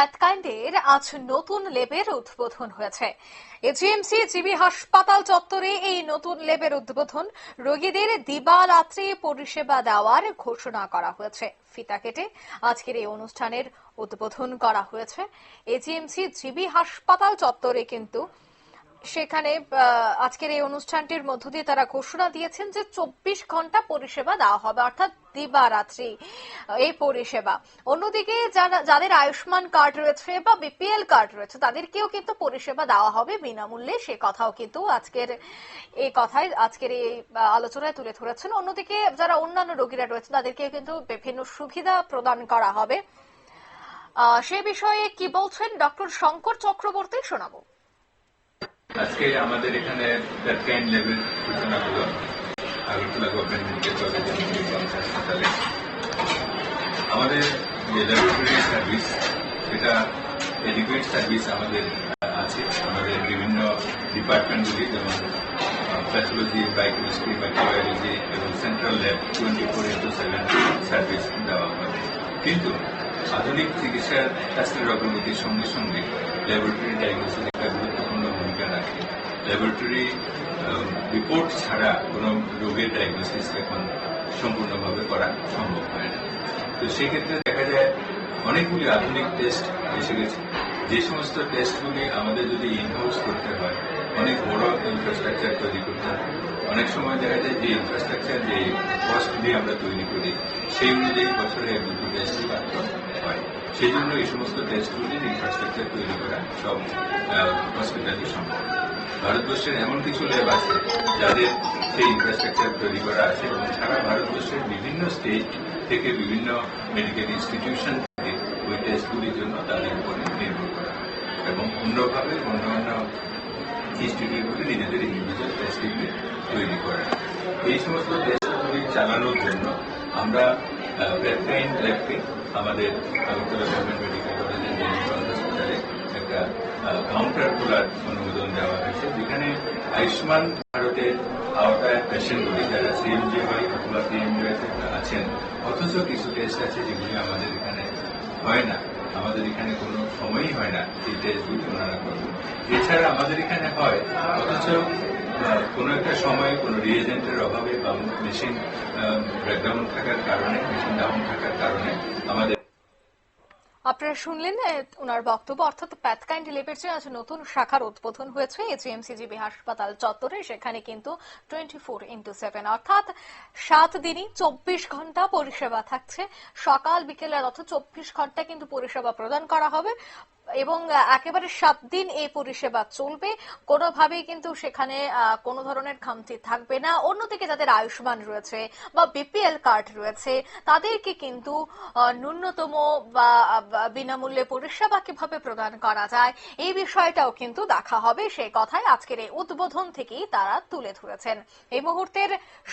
প্যাথকাইন্ডের আজ নতুন লেবের উদ্বোধন হয়েছে। এজিএমসি জিবি হাসপাতাল চত্বরে এই নতুন লেবের উদ্বোধন রোগীদের দিবারাত্রি পরিষেবা দেওয়ার ঘোষণা করা হয়েছে। ফিতা কেটে আজকের এই অনুষ্ঠানের উদ্বোধন করা হয়েছে। এজিএমসি জিবি হাসপাতাল চত্বরে কিন্তু সেখানে আজকের এই অনুষ্ঠানটির মধ্য দিয়ে তারা ঘোষণা দিয়েছেন যে চব্বিশ ঘণ্টা পরিষেবা দেওয়া হবে, অর্থাৎ দিবারাত্রি এই পরিষেবা। অন্যদিকে যারা, যাদের আয়ুষ্মান কার্ড রয়েছে বা বিপিএল কার্ড রয়েছে, তাদেরকেও কিন্তু পরিষেবা দেওয়া হবে বিনামূল্যে, সে কথাও কিন্তু আজকের এই কথায়, আজকের এই আলোচনায় তুলে ধরেছেন। অন্যদিকে যারা অন্যান্য রোগীরা রয়েছে তাদেরকে কিন্তু বিভিন্ন সুবিধা প্রদান করা হবে। সে বিষয়ে কি বলছেন ডক্টর শঙ্কর চক্রবর্তী শোনাবো। আজকে আমাদের এখানে প্যাথকাইন লেভেল সূচনা হলো। আগরতলা গভর্নমেন্ট আমাদের যে ল্যাবরেটরি সার্ভিস সেটা এডুকেট সার্ভিস আমাদের আছে। আমাদের বিভিন্ন ডিপার্টমেন্টগুলি যেমন প্যাথোলজি বায়োকেমিস্ট্রি মাইক্রোবায়োলজি এবং central lab twenty four into seven service দেওয়া হয়। কিন্তু আধুনিক চিকিৎসার শাস্ত্রের অগ্রগতির সঙ্গে সঙ্গে ল্যাবরেটরি ডায়াগনোসিস ল্যাবরেটরি রিপোর্ট ছাড়া কোনো রোগের ডায়াগনোসিস এখন সম্পূর্ণভাবে করা সম্ভব হয় না। তো সেক্ষেত্রে দেখা যায় অনেকগুলি আধুনিক টেস্ট এসে গেছে। যে সমস্ত টেস্টগুলি আমাদের যদি ইনহাউস করতে হয়, অনেক বড় ইনফ্রাস্ট্রাকচার তৈরি করতে হয়। অনেক সময় দেখা যায় যে ইনফ্রাস্ট্রাকচার যে দিয়ে আমরা তৈরি করি। সেই অনুযায়ী বছরে দুটো টেস্ট মাত্র হয়। সেই জন্য এই সমস্ত টেস্টগুলির ইনফ্রাস্ট্রাকচার তৈরি করা সব হসপিটালে সম্ভব। ভারতবর্ষের এমন কিছু ল্যাব আছে যাদের সেই ইনফ্রাস্ট্রাকচার তৈরি করা আছে এবং সারা ভারতবর্ষের বিভিন্ন স্টেট থেকে বিভিন্ন মেডিকেল ইনস্টিটিউশন থেকে ওই টেস্টগুলির জন্য তাদের উপরে নির্ভর করা এবং অন্যভাবে অন্য অন্য ইনস্টিটিউটগুলি নিজেদের ইন্ডিভিজুয়াল টেস্টগুলি তৈরি করে এই সমস্ত চালানোর জন্য আমরা প্যাথকাইন ল্যাবকে আমাদের আগরতলা গভর্নমেন্ট মেডিকেল কলেজের হসপিটালে একটা কাউন্টার খোলার অনুমোদন দেওয়া হয়েছে, যেখানে আয়ুষ্মান ভারতের আওতায় পেশেন্টগুলি যারা সিএমজিওয়াই অথবা পিএমজিওয়াই আছেন। অথচ কিছু টেস্ট আছে যেগুলি আমাদের এখানে হয় না। আমাদের এখানে কোনো সময়ই হয় না এই টেস্টগুলি ওনারা করবেন। এছাড়া আমাদের এখানে হয়, অথচ কোনো একটা সময় কোনো রিয়েজেন্টের অভাবে বা মেশিন ব্রেকডাউন থাকার কারণে মেশিন ডাউন থাকার কারণে আমাদের আপনারা শুনলেন ওনার বক্তব্য, অর্থাৎ প্যাথকাইন্ড লেবের যে আজ নতুন শাখার উদ্বোধন হয়েছে এজিএমসিজিবি হাসপাতাল চত্বরে, সেখানে কিন্তু টোয়েন্টি ফোর ইন্টু সেভেন অর্থাৎ সাত দিনই চব্বিশ ঘণ্টা পরিষেবা থাকছে। সকাল, বিকেল অর্থাৎ চব্বিশ ঘণ্টা কিন্তু পরিষেবা প্রদান করা হবে এবং একেবারে সাত দিন এই পরিষেবা চলবে। কোনোভাবেই কিন্তু সেখানে কোনো ধরনের খামতি থাকবে না। অন্যদিকে যাদের আয়ুষ্মান রয়েছে বা বিপিএল কার্ড রয়েছে, তাদেরকে কিন্তু ন্যূনতম বা বিনামূল্যে পরিষেবা কীভাবে প্রদান করা যায়, এই বিষয়টাও কিন্তু দেখা হবে। সে কথাই আজকের এই উদ্বোধন থেকেই তারা তুলে ধরেছেন। এই মুহূর্তের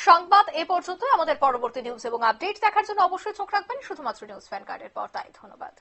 সংবাদ এ পর্যন্ত আমাদের পরবর্তী নিউজ এবং আপডেট দেখার জন্য অবশ্যই চোখ রাখবেন। শুধুমাত্র নিউজ ফ্যান কার্ডের তাই ধন্যবাদ।